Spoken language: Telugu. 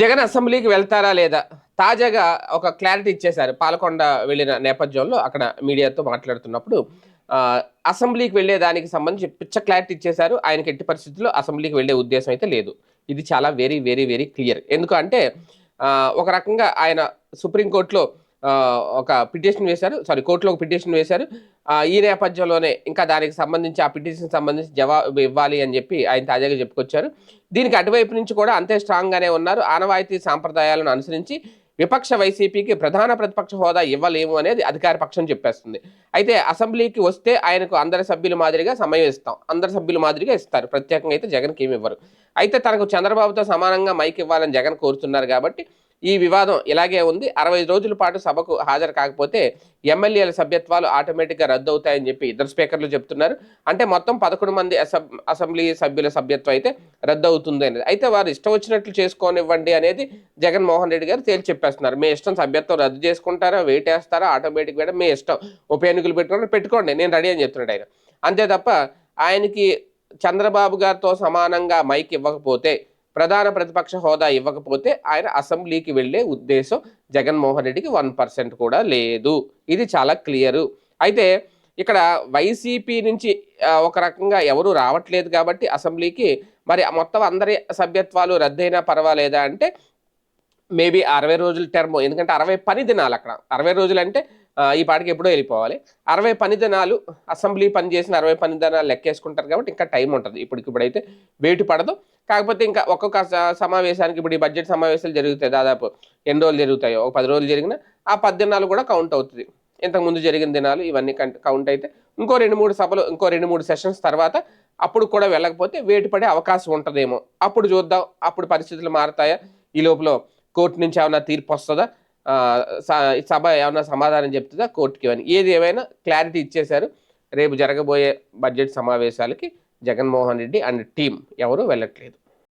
జగన్ అసెంబ్లీకి వెళ్తారా లేదా? తాజాగా ఒక క్లారిటీ ఇచ్చేశారు. పాలకొండ వెళ్ళిన నేపథ్యంలో అక్కడ మీడియాతో మాట్లాడుతున్నప్పుడు అసెంబ్లీకి వెళ్ళే దానికి సంబంధించి పిచ్చ క్లారిటీ ఇచ్చేశారు. ఆయనకి ఎట్టి పరిస్థితుల్లో అసెంబ్లీకి వెళ్ళే ఉద్దేశం అయితే లేదు. ఇది చాలా వెరీ వెరీ వెరీ క్లియర్ ఎందుకంటే ఒక రకంగా ఆయన సుప్రీంకోర్టులో ఒక పిటిషన్ వేశారు. సారీ కోర్టులో ఒక పిటిషన్ వేశారు. ఈ నేపథ్యంలోనే ఇంకా దానికి సంబంధించి ఆ పిటిషన్ సంబంధించి జవాబు ఇవ్వాలి అని చెప్పి ఆయన తాజాగా చెప్పుకొచ్చారు. దీనికి అటువైపు నుంచి కూడా అంతే స్ట్రాంగ్గానే ఉన్నారు. ఆనవాయితీ సాంప్రదాయాలను అనుసరించి విపక్ష వైసీపీకి ప్రధాన ప్రతిపక్ష హోదా ఇవ్వలేము అనేది అధికార పక్షం చెప్పేస్తుంది. అయితే అసెంబ్లీకి వస్తే ఆయనకు అందరి సభ్యుల మాదిరిగా సమయం ఇస్తాం. అందరి సభ్యుల మాదిరిగా ఇస్తారు. ప్రత్యేకంగా అయితే జగన్కి ఏమి ఇవ్వరు. అయితే తనకు చంద్రబాబుతో సమానంగా మైక్ ఇవ్వాలని జగన్ కోరుతున్నారు కాబట్టి ఈ వివాదం ఇలాగే ఉంది. అరవై రోజుల పాటు సభకు హాజరు కాకపోతే ఎమ్మెల్యేల సభ్యత్వాలు ఆటోమేటిక్గా రద్దు అవుతాయని చెప్పి ఇద్దరు స్పీకర్లు చెప్తున్నారు. అంటే మొత్తం పదకొండు మంది అసెం- అసెంబ్లీ సభ్యుల సభ్యత్వం అయితే రద్దు అవుతుంది అనేది. అయితే వారు ఇష్టం వచ్చినట్లు చేసుకోనివ్వండి అనేది జగన్మోహన్ రెడ్డి గారు తేల్చి చెప్పేస్తున్నారు. మీ ఇష్టం సభ్యత్వం రద్దు చేసుకుంటారా వెయిట్ వేస్తారా? ఆటోమేటిక్ వేయడం మీ ఇష్టం. ఉప ఎన్నికలు పెట్టుకోండి పెట్టుకోండి. నేను రెడీ అని చెప్తున్నాడు ఆయన. అంతే తప్ప ఆయనకి చంద్రబాబు గారితో సమానంగా మైక్ ఇవ్వకపోతే ప్రధాన ప్రతిపక్ష హోదా ఇవ్వకపోతే ఆయన అసెంబ్లీకి వెళ్ళే ఉద్దేశం జగన్మోహన్ రెడ్డికి వన్ పర్సెంట్ కూడా లేదు. ఇది చాలా క్లియరు. అయితే ఇక్కడ వైసీపీ నుంచి ఒక రకంగా ఎవరు రావట్లేదు కాబట్టి అసెంబ్లీకి మరి మొత్తం అందరి సభ్యత్వాలు రద్దయినా పర్వాలేదా అంటే మేబీ అరవై రోజుల టర్మ్ ఎందుకంటే అరవై పని దినాలు అక్కడ. అరవై రోజులు అంటే ఈ పాటికి ఎప్పుడో వెళ్ళిపోవాలి. అరవై పని దినాలు అసెంబ్లీ పని చేసిన అరవై పని దినాలు లెక్కేసుకుంటారు కాబట్టి ఇంకా టైం ఉంటుంది. ఇప్పటికి ఇప్పుడైతే వేటు పడదు. కాకపోతే ఇంకా ఒక్కొక్క సమావేశానికి ఇప్పుడు ఈ బడ్జెట్ సమావేశాలు జరుగుతాయి. దాదాపు ఎన్ని రోజులు జరుగుతాయో ఒక పది రోజులు జరిగిన ఆ పది దినాలు కూడా కౌంట్ అవుతుంది. ఇంతకుముందు జరిగిన దినాలు ఇవన్నీ కౌంట్ అయితే ఇంకో రెండు మూడు సభలు ఇంకో రెండు మూడు సెషన్స్ తర్వాత అప్పుడు కూడా వెళ్ళకపోతే వేటు పడే అవకాశం ఉంటుందేమో. అప్పుడు చూద్దాం అప్పుడు పరిస్థితులు మారతాయా? ఈ లోపల కోర్టు నుంచి ఏమైనా తీర్పు వస్తుందా? స- సభ ఏమైనా సమాధానం చెప్తుందా కోర్టుకి అని ఏది ఏమైనా క్లారిటీ ఇచ్చేశారు. రేపు జరగబోయే బడ్జెట్ సమావేశాలకి జగన్మోహన్ రెడ్డి అండ్ టీం ఎవరు వెళ్ళట్లేదు.